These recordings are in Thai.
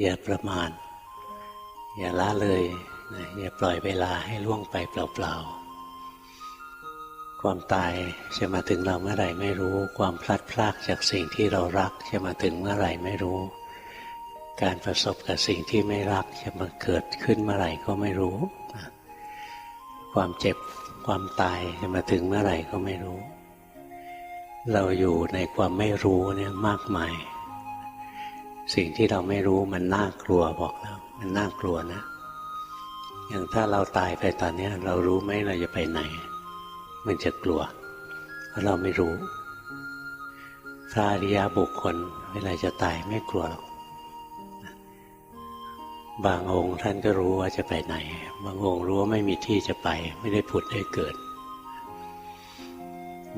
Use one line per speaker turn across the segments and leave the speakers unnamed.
อย่าประมาทอย่าละเลยนะอย่าปล่อยเวลาให้ล่วงไปเปล่าๆ ความตายจะมาถึงเราเมื่อไหร่ไม่รู้ ความพลัดพรากจากสิ่งที่เรารักจะมาถึงเมื่อไหร่ไม่รู้ การประสบกับสิ่งที่ไม่รักจะมาเกิดขึ้นเมื่อไหร่ก็ไม่รู้ ความเจ็บความตายจะมาถึงเมื่อไหร่ก็ไม่รู้ เราอยู่ในความไม่รู้เนี่ยมากมาย สิ่งที่เราไม่รู้มันน่ากลัวบอกแล้วมันน่ากลัวนะ อย่างถ้าเราตายไปตอนนี้เรารู้ไหมเราจะไปไหน มันจะกลัวเพราะเราไม่รู้พระอริยบุคคล เวลาจะตายไม่กลัวหรอกบางองค์ท่านก็รู้ว่าจะไปไหน บางองค์รู้ว่าไม่มีที่จะไป ไม่ได้ผุดได้เกิด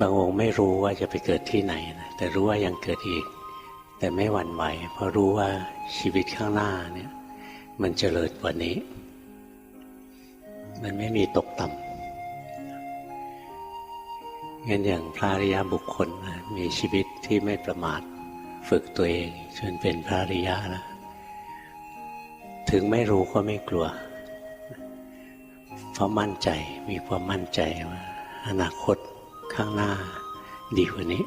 บางองค์ไม่รู้ว่าจะไปเกิดที่ไหนนะแต่รู้ว่ายังเกิดอีก แต่ไม่หวั่นไหวเพราะรู้ว่าชีวิตข้างหน้าเนี่ย มันเจริญกว่านี้ มันไม่มีตกต่ำงั้นอย่างพระอริยบุคคลมีชีวิตที่ไม่ประมาทฝึกตัวเองจนเป็นพระอริยะแล้วถึงไม่รู้ก็ไม่กลัว เพราะมั่นใจมีความมั่นใจว่า อนาคตข้างหน้าดีกว่านี้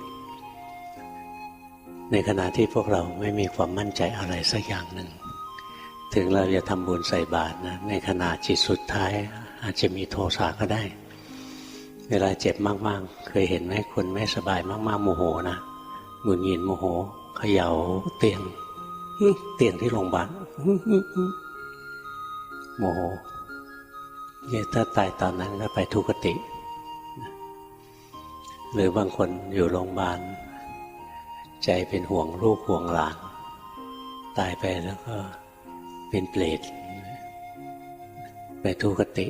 ในขณะที่พวกเราไม่มีความมั่นใจอะไรสักอย่างหนึ่ง ถึงเราจะทำบุญใส่บาตรนะ ในขณะจิตสุดท้ายอาจจะมีโทสะก็ได้ เวลาเจ็บมากๆ เคยเห็นไหมคนไม่สบายมากๆโมโหนะหงุดหงิดโมโหเขย่าเตียงเตียงที่โรงพยาบาลโมโหเนี่ยถ้าตายตอนนั้นก็ไปทุกติ หรือบางคนอยู่โรงพยาบาล ใจเป็นห่วงลูกห่วงหลาน ตายไปแล้วก็เป็นเปรตไปทุกติ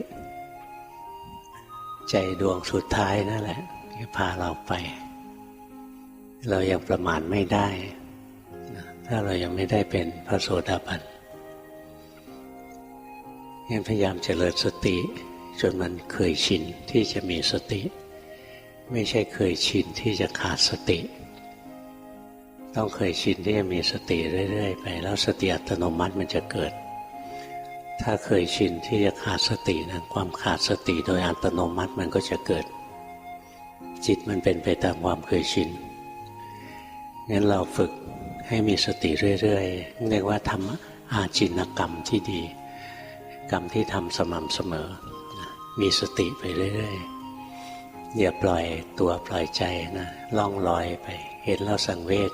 ใจดวงสุดท้ายนั่นแหละที่พาเราไป เรายังประมาณไม่ได้ ถ้าเรายังไม่ได้เป็นพระโสดาบันยังพยายามเจริญสติ จนมันเคยชินที่จะมีสติ ไม่ใช่เคยชินที่จะขาดสติ ต้องเคยชินที่จะมีสติเรื่อยๆ ไป แล้วสติอัตโนมัติมันจะเกิด ถ้าเคยชินที่จะขาดสตินะความขาดสติโดยอัตโนมัติมันก็จะเกิด จิตมันเป็นไปตามความเคยชินงั้นเราฝึกให้มีสติเรื่อยๆเรียกว่าทำอาจินกรรมที่ดี กรรมที่ทำสม่ำเสมอ มีสติไปเรื่อยๆอย่าปล่อยตัวปล่อยใจนะล่องลอยไป เห็นแล้วสังเวช